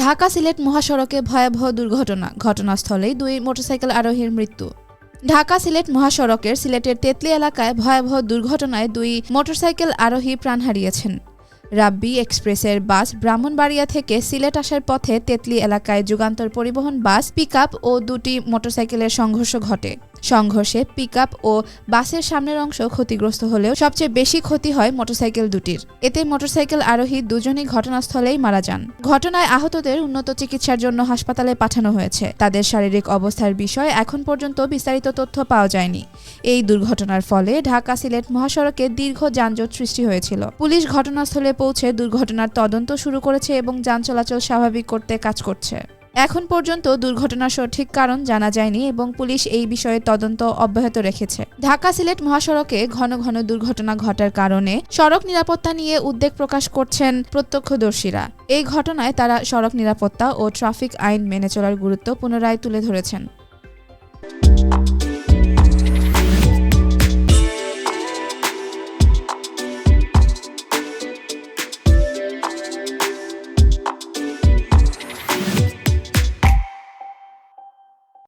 ঢাকা সিলেট মহাসড়কে ভয়াবহ দুর্ঘটনা। ঘটনাস্থলেই দুই মোটরসাইকেল আরোহীর মৃত্যু। ঢাকা সিলেট মহাসড়কের সিলেটের তেতলি এলাকায় ভয়াবহ দুর্ঘটনায় দুই মোটরসাইকেল আরোহী প্রাণ হারিয়েছেন। রাব্বি এক্সপ্রেসের বাস ব্রাহ্মণবাড়িয়া থেকে সিলেট আসার পথে তেতলি এলাকায় যুগান্তর পরিবহন বাস, পিকআপ ও দুটি মোটরসাইকেলের সংঘর্ষ ঘটে। সংঘর্ষে পিকআপ ও বাসের সামনের অংশ ক্ষতিগ্রস্ত হলেও সবচেয়ে বেশি ক্ষতি হয় মোটরসাইকেল দুটির। এতে মোটরসাইকেল আরোহী দুজনই ঘটনাস্থলেই মারা যান। ঘটনায় আহতদের উন্নত চিকিৎসার জন্য হাসপাতালে পাঠানো হয়েছে। তাদের শারীরিক অবস্থার বিষয়ে এখন পর্যন্ত বিস্তারিত তথ্য পাওয়া যায়নি। এই দুর্ঘটনার ফলে ঢাকা সিলেট মহাসড়কে দীর্ঘ যানজট সৃষ্টি হয়েছিল। পুলিশ ঘটনাস্থলে পৌঁছে দুর্ঘটনার তদন্ত শুরু করেছে এবং যান চলাচল স্বাভাবিক করতে কাজ করছে। এখন পর্যন্ত দুর্ঘটনার সঠিক কারণ জানা যায়নি এবং পুলিশ এই বিষয়ে তদন্ত অব্যাহত রেখেছে। ঢাকা সিলেট মহাসড়কে ঘন ঘন দুর্ঘটনা ঘটার কারণে সড়ক নিরাপত্তা নিয়ে উদ্বেগ প্রকাশ করছেন প্রত্যক্ষদর্শীরা। এই ঘটনায় তারা সড়ক নিরাপত্তা ও ট্রাফিক আইন মেনে চলার গুরুত্ব পুনরায় তুলে ধরেছেন।